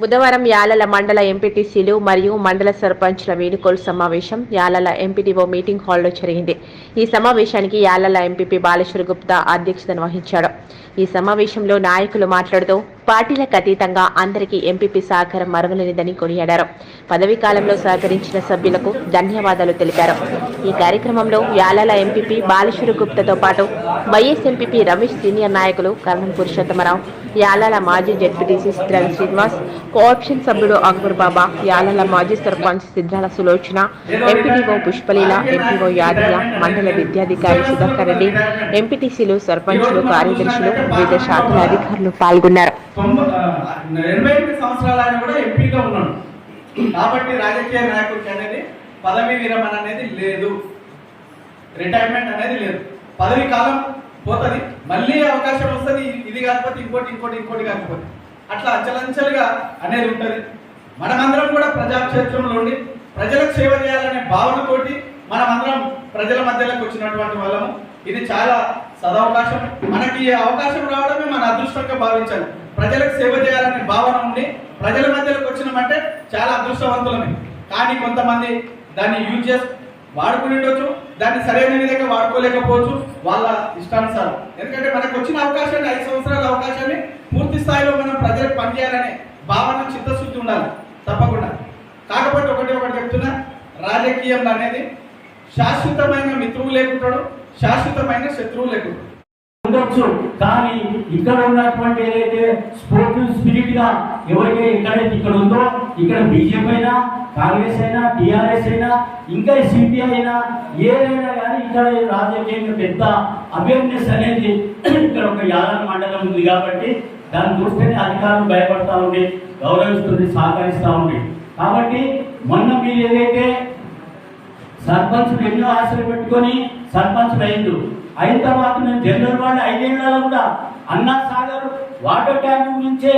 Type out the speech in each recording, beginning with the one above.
బుధవారం యాలల మండల ఎంపీటీసీలు మరియు మండల సర్పంచ్ల వేడుకోలు సమావేశం. యాలల ఎంపీటీఓ మీటింగ్ హాల్లో జరిగింది. ఈ సమావేశానికి యాలల ఎంపీపీ బాలేశ్వర్ గుప్తా అధ్యక్షతను వహించాడు. ఈ సమావేశంలో నాయకులు మాట్లాడుతూ పార్టీలకు అతీతంగా అందరికీ ఎంపీపీ సహకారం మరవలేనిదని కొనియాడారు. పదవీ కాలంలో సహకరించిన సభ్యులకు ధన్యవాదాలు తెలిపారు. ఈ కార్యక్రమంలో యాలల ఎంపీపీ బాలేశ్వర గుప్తతో పాటు వైఎస్ ఎంపీపీ రమేష్ సీనియర్ నాయకులు కరణం పురుషోత్తమరావు యాలాల మాజీ జడ్పీటీసీ సిద్ధాల శ్రీనివాస్ కోఆప్షన్ సభ్యుడు అక్బర్ బాబా యాలాల మాజీ సర్పంచ్ సిద్ధాల సులోచన ఎంపీడీఓ పుష్పలీల ఎంపీఓ యాదయ్య మండల విద్యాధికారి సుధాకర్ రెడ్డి ఎంపీటీసీలు సర్పంచులు కార్యదర్శులు వివిధ శాఖల అధికారులు పాల్గొన్నారు. సంవత్సరాలు కూడా ఎంపీగా ఉన్నాడు. కాబట్టి రాజకీయ నాయకుడికి అనేది పదవి విరమణ అనేది లేదు. రిటైర్మెంట్ అనేది లేదు. పదవి కాలం పోతుంది. మళ్ళీ అవకాశం వస్తుంది. ఇది కాకపోతే ఇంకోటి ఇంకోటి ఇంకోటి కాకపోతే. అట్లా అంచెలంచెలుగా అనేది ఉంటుంది. మనమందరం కూడా ప్రజాక్షేత్రంలో ఉండి ప్రజలకు సేవ చేయాలనే భావనతోటి మనమందరం ప్రజల మధ్యలోకి వచ్చినటువంటి వాళ్ళము. ఇది చాలా సదవకాశం. మనకి ఈ అవకాశం రావడమే మన అదృష్టంగా భావించాలి. ప్రజలకు సేవ చేయాలనే భావన ఉండి ప్రజల మధ్యలోకి వచ్చినామంటే చాలా అదృష్టవంతులమే. కానీ కొంతమంది దాన్ని యూజ్ చేసి వాడుకుని ఉండొచ్చు దాన్ని సరైన విధంగా వాడుకోలేకపోవచ్చు వాళ్ళ ఇష్టానుసారం. ఎందుకంటే మనకు వచ్చిన అవకాశాన్ని ఐదు సంవత్సరాల అవకాశాన్ని పూర్తి స్థాయిలో మనం ప్రజలకు పనిచేయాలనే భావన చిత్తశుద్ధి ఉండాలి తప్పకుండా. కాకపోతే ఒకటి ఒకటి చెప్తున్నా రాజకీయం అనేది శాశ్వతమైన మిత్రువు లేకుంటాడు శాశ్వతమైన శత్రువు లేకుంటాడు. ఉండొచ్చు. కానీ ఇక్కడ ఉన్నటువంటి ఏదైతే స్పోర్టివ్ స్పిరిట్గా ఎవరికి ఎక్కడైతే ఇక్కడ ఉందో ఇక్కడ బీజేపీ అయినా కాంగ్రెస్ అయినా టీఆర్ఎస్ అయినా ఇంకా సిపిఐ అయినా ఏదైనా కానీ ఇక్కడ రాజకీయంగా పెద్ద అవేర్నెస్ అనేది ఇక్కడ ఒక యాదవ మండలం ఉంది కాబట్టి దాన్ని చూస్తేనే అధికారులు భయపడతా ఉండి గౌరవిస్తుంది సహకరిస్తూ ఉండి. కాబట్టి మొన్న మీరు ఏదైతే సర్పంచ్ ఎన్నో ఆశలు పెట్టుకొని సర్పంచ్ అయిండు అయిన తర్వాత మేము జనరల్ వాళ్ళు ఐదేళ్ళలో కూడా అన్నా సాగర్ వాటర్ ట్యాంక్ గురించే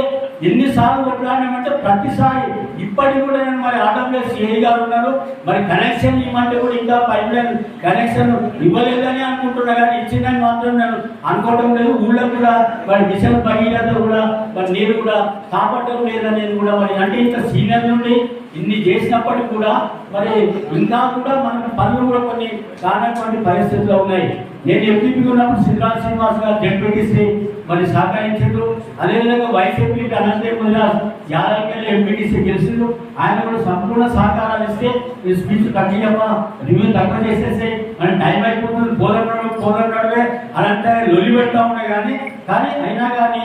ఎన్నిసార్లు కొట్లాడినామంటే ప్రతిసారి ఇప్పటికి కూడా నేను మరి ఆటంలో సిఐ గారు ఉన్నారు. మరి కనెక్షన్ ఇవ్వమంటే కూడా ఇంకా పైప్ లైన్ కనెక్షన్ ఇవ్వలేదని అనుకుంటున్నా కానీ ఇచ్చిందని మాత్రం నేను అనుకోవడం లేదు. ఊళ్ళో కూడా మరి మిషన్ భగీరథ కూడా మరి నీరు కూడా కాపాడటం లేదనేది కూడా మరి అంటే ఇంత సీనియర్ నుండి ఇన్ని చేసినప్పటికీ కూడా మరి ఇంకా కూడా మనకు పనులు కూడా కొన్ని కానటువంటి పరిస్థితులు ఉన్నాయి. నేను ఎంపీపీ ఉన్నప్పుడు సిద్ధరాజ శ్రీనివాస్ గారు జడ్పీటీసీ మరి సహకరించారు అదేవిధంగా వైస్ ఎంపీ అనంతరం ముదిరాజ్ యాదవ్ ఎంపీటీసీ గెలిచిండు ఆయన కూడా సంపూర్ణ సహకారాలు ఇస్తే ఈ స్పీచ్ తగ్గియమ్మా రివ్యూ తక్కువ చేసేసి. మన టైం అయిపోతుంది పోదన్నాడు పోదన్నాడువే అనంటే లొలి పెడతా ఉన్నాయి కానీ కానీ అయినా కానీ